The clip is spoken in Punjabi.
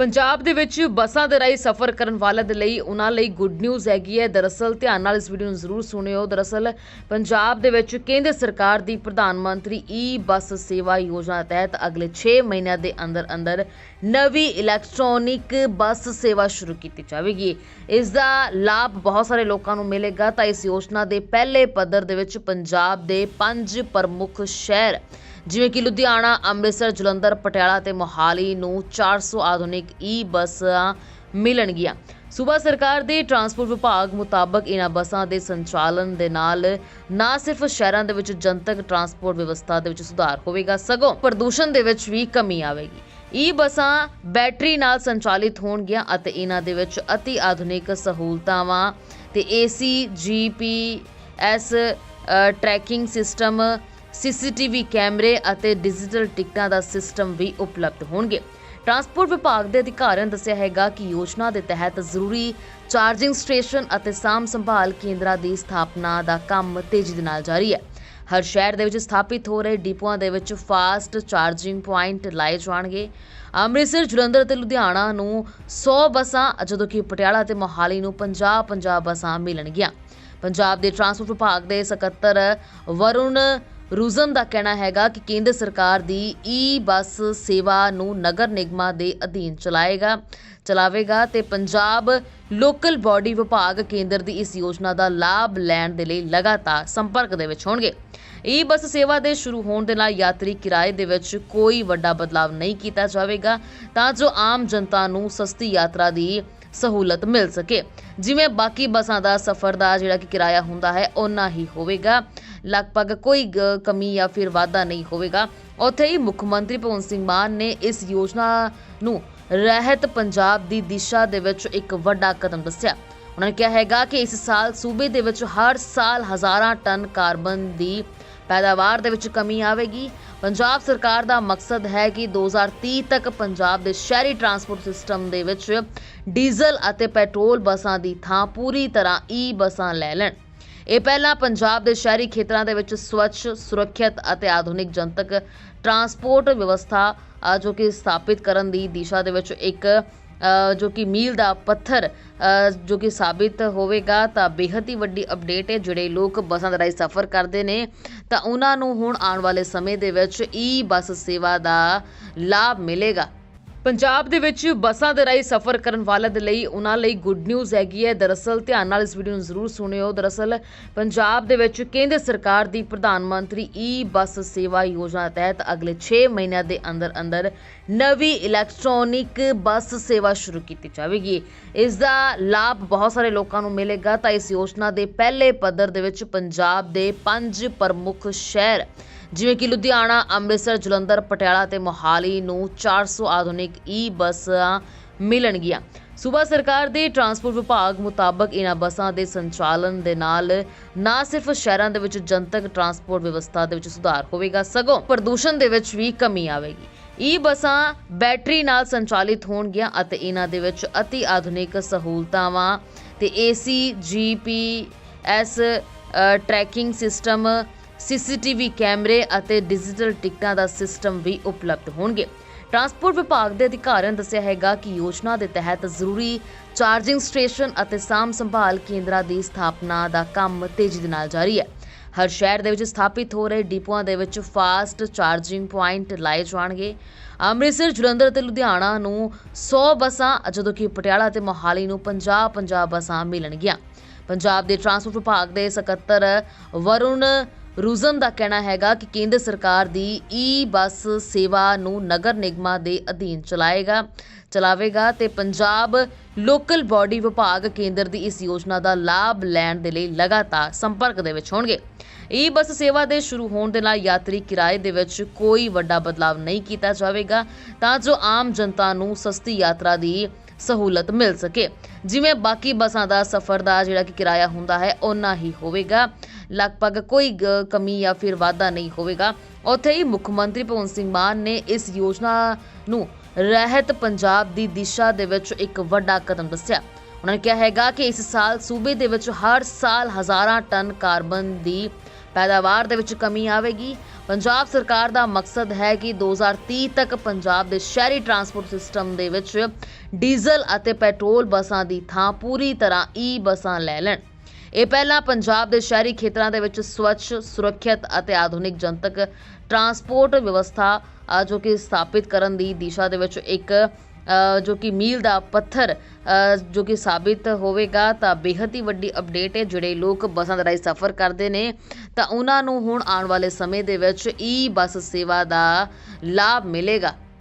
ਪੰਜਾਬ ਦੇ ਵਿੱਚ ਬੱਸਾਂ ਦੇ ਰਾਹੀਂ ਸਫ਼ਰ ਕਰਨ ਵਾਲਿਆਂ ਦੇ ਲਈ ਉਹਨਾਂ ਲਈ ਗੁੱਡ ਨਿਊਜ਼ ਹੈਗੀ ਹੈ। ਦਰਅਸਲ ਧਿਆਨ ਨਾਲ ਇਸ ਵੀਡੀਓ ਨੂੰ ਜ਼ਰੂਰ ਸੁਣਿਓ। ਦਰਅਸਲ ਪੰਜਾਬ ਦੇ ਵਿੱਚ ਕੇਂਦਰ ਸਰਕਾਰ ਦੀ ਪ੍ਰਧਾਨ ਮੰਤਰੀ ਈ ਬੱਸ ਸੇਵਾ ਯੋਜਨਾ ਤਹਿਤ ਅਗਲੇ 6 ਮਹੀਨਿਆਂ ਦੇ ਅੰਦਰ ਅੰਦਰ ਨਵੀਂ ਇਲੈਕਟ੍ਰੋਨਿਕ ਬੱਸ ਸੇਵਾ ਸ਼ੁਰੂ ਕੀਤੀ ਜਾਵੇਗੀ। ਇਸ ਦਾ ਲਾਭ ਬਹੁਤ ਸਾਰੇ ਲੋਕਾਂ ਨੂੰ ਮਿਲੇਗਾ। ਤਾਂ ਇਸ ਯੋਜਨਾ ਦੇ ਪਹਿਲੇ ਪੱਧਰ ਦੇ ਵਿੱਚ ਪੰਜਾਬ ਦੇ ਪੰਜ ਪ੍ਰਮੁੱਖ ਸ਼ਹਿਰ ਜਿਵੇਂ ਕਿ ਲੁਧਿਆਣਾ, ਅੰਮ੍ਰਿਤਸਰ, ਜਲੰਧਰ, ਪਟਿਆਲਾ ਤੇ ਮੋਹਾਲੀ ਨੂੰ 400 ਆਧੁਨਿਕ ਈ ਬੱਸਾਂ ਮਿਲਣਗੀਆਂ। ਸੂਬਾ ਸਰਕਾਰ ਦੇ ਟਰਾਂਸਪੋਰਟ ਵਿਭਾਗ ਮੁਤਾਬਕ ਇਹਨਾਂ ਬੱਸਾਂ ਦੇ ਸੰਚਾਲਨ ਦੇ ਨਾਲ ਨਾ ਸਿਰਫ ਸ਼ਹਿਰਾਂ ਦੇ ਵਿੱਚ ਜਨਤਕ ਟਰਾਂਸਪੋਰਟ ਵਿਵਸਥਾ ਦੇ ਵਿੱਚ ਸੁਧਾਰ ਹੋਵੇਗਾ, ਸਗੋਂ ਪ੍ਰਦੂਸ਼ਣ ਦੇ ਵਿੱਚ ਵੀ ਕਮੀ ਆਵੇਗੀ। ਈ ਬੱਸਾਂ ਬੈਟਰੀ ਨਾਲ ਸੰਚਾਲਿਤ ਹੋਣਗੀਆਂ ਅਤੇ ਇਹਨਾਂ ਦੇ ਵਿੱਚ ਅਤੀ ਆਧੁਨਿਕ ਸਹੂਲਤਾਵਾਂ ਤੇ AC GPS tracking system CCTV ਕੈਮਰੇ ਅਤੇ ਡਿਜੀਟਲ ਟਿਕਟਾਂ ਦਾ ਸਿਸਟਮ ਵੀ ਉਪਲਬਧ ਹੋਣਗੇ। ਟਰਾਂਸਪੋਰਟ ਵਿਭਾਗ ਦੇ ਅਧਿਕਾਰੀਆਂ ਨੇ ਦੱਸਿਆ ਹੈਗਾ ਕਿ ਯੋਜਨਾ ਦੇ ਤਹਿਤ ਜ਼ਰੂਰੀ ਚਾਰਜਿੰਗ ਸਟੇਸ਼ਨ ਅਤੇ ਸਾਮ ਸੰਭਾਲ ਕੇਂਦਰਾਂ ਦੀ ਸਥਾਪਨਾ ਦਾ ਕੰਮ ਤੇਜ਼ੀ ਦੇ ਨਾਲ ਜਾਰੀ ਹੈ। ਹਰ ਸ਼ਹਿਰ ਦੇ ਵਿੱਚ ਸਥਾਪਿਤ ਹੋ ਰਹੇ ਡਿਪੂਆਂ ਦੇ ਵਿੱਚ ਫਾਸਟ ਚਾਰਜਿੰਗ ਪੁਆਇੰਟ ਲਾਏ ਜਾਣਗੇ। ਅੰਮ੍ਰਿਤਸਰ, ਜਲੰਧਰ ਤੇ ਲੁਧਿਆਣਾ ਨੂੰ 100 ਬੱਸਾਂ, ਜਦੋਂ ਕਿ ਪਟਿਆਲਾ ਤੇ ਮੋਹਾਲੀ ਨੂੰ 50-50 ਬੱਸਾਂ ਮਿਲਣਗੀਆਂ। ਪੰਜਾਬ ਦੇ ਟਰਾਂਸਪੋਰਟ ਵਿਭਾਗ ਦੇ ਸਕੱਤਰ ਵਰੁਣ ਰੂਜ਼ਨ ਦਾ ਕਹਿਣਾ ਹੈਗਾ ਕਿ ਕੇਂਦਰ ਸਰਕਾਰ ਦੀ ਈ ਬੱਸ ਸੇਵਾ ਨੂੰ ਨਗਰ ਨਿਗਮਾਂ ਦੇ ਅਧੀਨ ਚਲਾਏਗਾ, ਚਲਾਵੇਗਾ ਤੇ ਪੰਜਾਬ ਲੋਕਲ ਬਾਡੀ ਵਿਭਾਗ ਕੇਂਦਰ ਦੀ ਇਸ ਯੋਜਨਾ ਦਾ ਲਾਭ ਲੈਣ ਦੇ ਲਈ ਲਗਾਤਾਰ ਸੰਪਰਕ ਦੇ ਵਿੱਚ ਹੋਣਗੇ। ਈ ਬੱਸ ਸੇਵਾ ਦੇ ਸ਼ੁਰੂ ਹੋਣ ਦੇ ਨਾਲ ਯਾਤਰੀ ਕਿਰਾਏ ਦੇ ਵਿੱਚ ਕੋਈ ਵੱਡਾ ਬਦਲਾਵ ਨਹੀਂ ਕੀਤਾ ਜਾਵੇਗਾ। ਤਾਂ ਜੋ ਆਮ ਜਨਤਾ ਨੂੰ ਸਸਤੀ ਯਾਤਰਾ ਦੀ ਸਹੂਲਤ ਮਿਲ ਸਕੇ। ਜਿਵੇਂ ਬਾਕੀ ਬੱਸਾਂ ਦਾ ਸਫ਼ਰ ਦਾ ਜਿਹੜਾ ਕਿ ਕਿਰਾਇਆ ਹੁੰਦਾ ਹੈ ਉਨਾ ਹੀ ਹੋਵੇਗਾ। ਲਗਭਗ ਕੋਈ ਕਮੀ ਜਾਂ ਫਿਰ ਵਾਧਾ ਨਹੀਂ ਹੋਵੇਗਾ। ਉੱਥੇ ਹੀ ਮੁੱਖ ਮੰਤਰੀ ਭਗਵੰਤ ਸਿੰਘ ਮਾਨ ਨੇ ਇਸ ਯੋਜਨਾ ਨੂੰ ਰਹਿਤ ਪੰਜਾਬ ਦੀ ਦਿਸ਼ਾ ਦੇ ਵਿੱਚ ਇੱਕ ਵੱਡਾ ਕਦਮ ਦੱਸਿਆ। ਉਹਨਾਂ ਨੇ ਕਿਹਾ ਹੈਗਾ ਕਿ ਇਸ ਸਾਲ ਸੂਬੇ ਦੇ ਵਿੱਚ ਹਰ ਸਾਲ ਹਜ਼ਾਰਾਂ ਟਨ ਕਾਰਬਨ ਦੀ ਪੈਦਾਵਾਰ ਦੇ ਵਿੱਚ ਕਮੀ ਆਵੇਗੀ। ਪੰਜਾਬ ਸਰਕਾਰ ਦਾ ਮਕਸਦ ਹੈ ਕਿ 2030 ਤੱਕ ਪੰਜਾਬ ਦੇ ਸ਼ਹਿਰੀ ਟਰਾਂਸਪੋਰਟ ਸਿਸਟਮ ਦੇ ਵਿੱਚ ਡੀਜ਼ਲ ਅਤੇ ਪੈਟਰੋਲ ਬੱਸਾਂ ਦੀ ਥਾਂ ਪੂਰੀ ਤਰ੍ਹਾਂ ਈ ਬੱਸਾਂ ਲੈ ਲੈਣ। ਇਹ ਪਹਿਲਾਂ ਪੰਜਾਬ ਦੇ ਸ਼ਹਿਰੀ ਖੇਤਰਾਂ ਦੇ ਵਿੱਚ ਸਵੱਛ ਸੁਰੱਖਿਅਤ ਅਤੇ ਆਧੁਨਿਕ ਜਨਤਕ ਟਰਾਂਸਪੋਰਟ ਵਿਵਸਥਾ ਅ, ਜੋ ਕਿ ਸਥਾਪਿਤ ਕਰਨ ਦੀ ਦਿਸ਼ਾ ਦੇ ਵਿੱਚ ਇੱਕ ਜੋ ਕਿ ਮੀਲ ਦਾ ਪੱਥਰ ਜੋ ਕਿ ਸਾਬਿਤ ਹੋਵੇਗਾ, ਤਾਂ ਬੇਹੱਦ ਹੀ ਵੱਡੀ ਅਪਡੇਟ ਹੈ। ਜਿਹੜੇ ਲੋਕ ਬੱਸਾਂ ਦੇ ਰਾਹੀਂ ਸਫ਼ਰ ਕਰਦੇ ਨੇ, ਤਾਂ ਉਹਨਾਂ ਨੂੰ ਹੁਣ ਆਉਣ ਵਾਲੇ ਸਮੇਂ ਦੇ ਵਿੱਚ ਈ ਬੱਸ ਸੇਵਾ ਦਾ ਲਾਭ ਮਿਲੇਗਾ। ਪੰਜਾਬ ਦੇ ਵਿੱਚ ਬੱਸਾਂ ਦੇ ਰਾਹੀਂ ਸਫ਼ਰ ਕਰਨ ਵਾਲਿਆਂ ਦੇ ਲਈ ਉਹਨਾਂ ਲਈ ਗੁੱਡ ਨਿਊਜ਼ ਹੈਗੀ ਹੈ। ਦਰਅਸਲ ਧਿਆਨ ਨਾਲ ਇਸ ਵੀਡੀਓ ਨੂੰ ਜ਼ਰੂਰ ਸੁਣਿਓ। ਦਰਅਸਲ ਪੰਜਾਬ ਦੇ ਵਿੱਚ ਕੇਂਦਰ ਸਰਕਾਰ ਦੀ ਪ੍ਰਧਾਨ ਮੰਤਰੀ ਈ ਬੱਸ ਸੇਵਾ ਯੋਜਨਾ ਤਹਿਤ ਅਗਲੇ 6 ਮਹੀਨਿਆਂ ਦੇ ਅੰਦਰ ਅੰਦਰ ਨਵੀਂ ਇਲੈਕਟ੍ਰੋਨਿਕ ਬੱਸ ਸੇਵਾ ਸ਼ੁਰੂ ਕੀਤੀ ਜਾਵੇਗੀ। ਇਸ ਦਾ ਲਾਭ ਬਹੁਤ ਸਾਰੇ ਲੋਕਾਂ ਨੂੰ ਮਿਲੇਗਾ। ਤਾਂ ਇਸ ਯੋਜਨਾ ਦੇ ਪਹਿਲੇ ਪੱਧਰ ਦੇ ਵਿੱਚ ਪੰਜਾਬ ਦੇ ਪੰਜ ਪ੍ਰਮੁੱਖ ਸ਼ਹਿਰ ਜਿਵੇਂ ਕਿ ਲੁਧਿਆਣਾ, ਅੰਮ੍ਰਿਤਸਰ, ਜਲੰਧਰ, ਪਟਿਆਲਾ ਤੇ ਮੋਹਾਲੀ ਨੂੰ 400 ਆਧੁਨਿਕ ਈ ਬੱਸਾਂ ਮਿਲਣਗੀਆਂ। ਸੂਬਾ ਸਰਕਾਰ ਦੇ ਟਰਾਂਸਪੋਰਟ ਵਿਭਾਗ ਮੁਤਾਬਕ ਇਹਨਾਂ ਬੱਸਾਂ ਦੇ ਸੰਚਾਲਨ ਦੇ ਨਾਲ ਨਾ ਸਿਰਫ ਸ਼ਹਿਰਾਂ ਦੇ ਵਿੱਚ ਜਨਤਕ ਟਰਾਂਸਪੋਰਟ ਵਿਵਸਥਾ ਦੇ ਵਿੱਚ ਸੁਧਾਰ ਹੋਵੇਗਾ, ਸਗੋਂ ਪ੍ਰਦੂਸ਼ਣ ਦੇ ਵਿੱਚ ਵੀ ਕਮੀ ਆਵੇਗੀ। ਈ ਬੱਸਾਂ ਬੈਟਰੀ ਨਾਲ ਸੰਚਾਲਿਤ ਹੋਣਗੀਆਂ ਅਤੇ ਇਹਨਾਂ ਦੇ ਵਿੱਚ ਅਤੀ ਆਧੁਨਿਕ ਸਹੂਲਤਾਵਾਂ ਤੇ AC GPS tracking system CCTV ਕੈਮਰੇ ਅਤੇ ਡਿਜੀਟਲ ਟਿਕਟਾਂ ਦਾ ਸਿਸਟਮ ਵੀ ਉਪਲਬਧ ਹੋਣਗੇ। ਟਰਾਂਸਪੋਰਟ ਵਿਭਾਗ ਦੇ ਅਧਿਕਾਰੀਆਂ ਨੇ ਦੱਸਿਆ ਹੈਗਾ ਕਿ ਯੋਜਨਾ ਦੇ ਤਹਿਤ ਜ਼ਰੂਰੀ ਚਾਰਜਿੰਗ ਸਟੇਸ਼ਨ ਅਤੇ ਸਾਮ ਸੰਭਾਲ ਕੇਂਦਰਾਂ ਦੀ ਸਥਾਪਨਾ ਦਾ ਕੰਮ ਤੇਜ਼ੀ ਦੇ ਨਾਲ ਜਾਰੀ ਹੈ। ਹਰ ਸ਼ਹਿਰ ਦੇ ਵਿੱਚ ਸਥਾਪਿਤ ਹੋ ਰਹੇ ਡਿਪੂਆਂ ਦੇ ਵਿੱਚ ਫਾਸਟ ਚਾਰਜਿੰਗ ਪੁਆਇੰਟ ਲਾਏ ਜਾਣਗੇ। ਅੰਮ੍ਰਿਤਸਰ, ਜਲੰਧਰ ਤੇ ਲੁਧਿਆਣਾ ਨੂੰ 100 ਬੱਸਾਂ, ਜਦੋਂ ਕਿ ਪਟਿਆਲਾ ਤੇ ਮੋਹਾਲੀ ਨੂੰ 50-50 ਬੱਸਾਂ ਮਿਲਣਗੀਆਂ। ਪੰਜਾਬ ਦੇ ਟਰਾਂਸਪੋਰਟ ਵਿਭਾਗ ਦੇ ਸਕੱਤਰ ਵਰੁਣ ਰੂਜ਼ਨ ਦਾ ਕਹਿਣਾ ਹੈਗਾ ਕਿ ਕੇਂਦਰ ਸਰਕਾਰ ਦੀ ਈ ਬੱਸ ਸੇਵਾ ਨੂੰ ਨਗਰ ਨਿਗਮਾਂ ਦੇ ਅਧੀਨ ਚਲਾਏਗਾ, ਚਲਾਵੇਗਾ ਤੇ ਪੰਜਾਬ ਲੋਕਲ ਬਾਡੀ ਵਿਭਾਗ ਕੇਂਦਰ ਦੀ ਇਸ ਯੋਜਨਾ ਦਾ ਲਾਭ ਲੈਣ ਦੇ ਲਈ ਲਗਾਤਾਰ ਸੰਪਰਕ ਦੇ ਵਿੱਚ ਹੋਣਗੇ। ਈ ਬੱਸ ਸੇਵਾ ਦੇ ਸ਼ੁਰੂ ਹੋਣ ਦੇ ਨਾਲ ਯਾਤਰੀ ਕਿਰਾਏ ਦੇ ਵਿੱਚ ਕੋਈ ਵੱਡਾ ਬਦਲਾਵ ਨਹੀਂ ਕੀਤਾ ਜਾਵੇਗਾ। ਤਾਂ ਜੋ ਆਮ ਜਨਤਾ ਨੂੰ ਸਸਤੀ ਯਾਤਰਾ ਦੀ ਸਹੂਲਤ ਮਿਲ ਸਕੇ। ਜਿਵੇਂ ਬਾਕੀ ਬੱਸਾਂ ਦਾ ਸਫ਼ਰ ਦਾ ਜਿਹੜਾ ਕਿ ਕਿਰਾਇਆ ਹੁੰਦਾ ਹੈ ਉਨਾ ਹੀ ਹੋਵੇਗਾ। ਲਗਭਗ ਕੋਈ ਕਮੀ ਜਾਂ ਫਿਰ ਵਾਧਾ ਨਹੀਂ ਹੋਵੇਗਾ। ਉੱਥੇ ਹੀ ਮੁੱਖ ਮੰਤਰੀ ਭਗਵੰਤ ਸਿੰਘ ਮਾਨ ਨੇ ਇਸ ਯੋਜਨਾ ਨੂੰ ਰਹਿਤ ਪੰਜਾਬ ਦੀ ਦਿਸ਼ਾ ਦੇ ਵਿੱਚ ਇੱਕ ਵੱਡਾ ਕਦਮ ਦੱਸਿਆ। ਉਹਨਾਂ ਨੇ ਕਿਹਾ ਹੈਗਾ ਕਿ ਇਸ ਸਾਲ ਸੂਬੇ ਦੇ ਵਿੱਚ ਹਰ ਸਾਲ ਹਜ਼ਾਰਾਂ ਟਨ ਕਾਰਬਨ ਦੀ ਪੈਦਾਵਾਰ ਦੇ ਵਿੱਚ ਕਮੀ ਆਵੇਗੀ। ਪੰਜਾਬ ਸਰਕਾਰ ਦਾ ਮਕਸਦ ਹੈ ਕਿ 2030 ਤੱਕ ਪੰਜਾਬ ਦੇ ਸ਼ਹਿਰੀ ਟਰਾਂਸਪੋਰਟ ਸਿਸਟਮ ਦੇ ਵਿੱਚ ਡੀਜ਼ਲ ਅਤੇ ਪੈਟਰੋਲ ਬੱਸਾਂ ਦੀ ਥਾਂ ਪੂਰੀ ਤਰ੍ਹਾਂ ਈ ਬੱਸਾਂ ਲੈ ਲੈਣ। ਇਹ ਪਹਿਲਾਂ ਪੰਜਾਬ ਦੇ ਸ਼ਹਿਰੀ ਖੇਤਰਾਂ ਦੇ ਵਿੱਚ ਸਵੱਛ ਸੁਰੱਖਿਅਤ ਅਤੇ ਆਧੁਨਿਕ ਜਨਤਕ ਟਰਾਂਸਪੋਰਟ ਵਿਵਸਥਾ ਅ, ਜੋ ਕਿ ਸਥਾਪਿਤ ਕਰਨ ਦੀ ਦਿਸ਼ਾ ਦੇ ਵਿੱਚ ਇੱਕ ਜੋ ਕਿ ਮੀਲ ਦਾ ਪੱਥਰ ਜੋ ਕਿ ਸਾਬਿਤ ਹੋਵੇਗਾ, ਤਾਂ ਬੇਹੱਦ ਹੀ ਵੱਡੀ ਅਪਡੇਟ ਹੈ। ਜਿਹੜੇ ਲੋਕ ਬੱਸਾਂ ਦੇ ਰਾਹੀਂ ਸਫ਼ਰ ਕਰਦੇ ਨੇ, ਤਾਂ ਉਹਨਾਂ ਨੂੰ ਹੁਣ ਆਉਣ ਵਾਲੇ ਸਮੇਂ ਦੇ ਵਿੱਚ ਈ ਬੱਸ ਸੇਵਾ ਦਾ ਲਾਭ ਮਿਲੇਗਾ।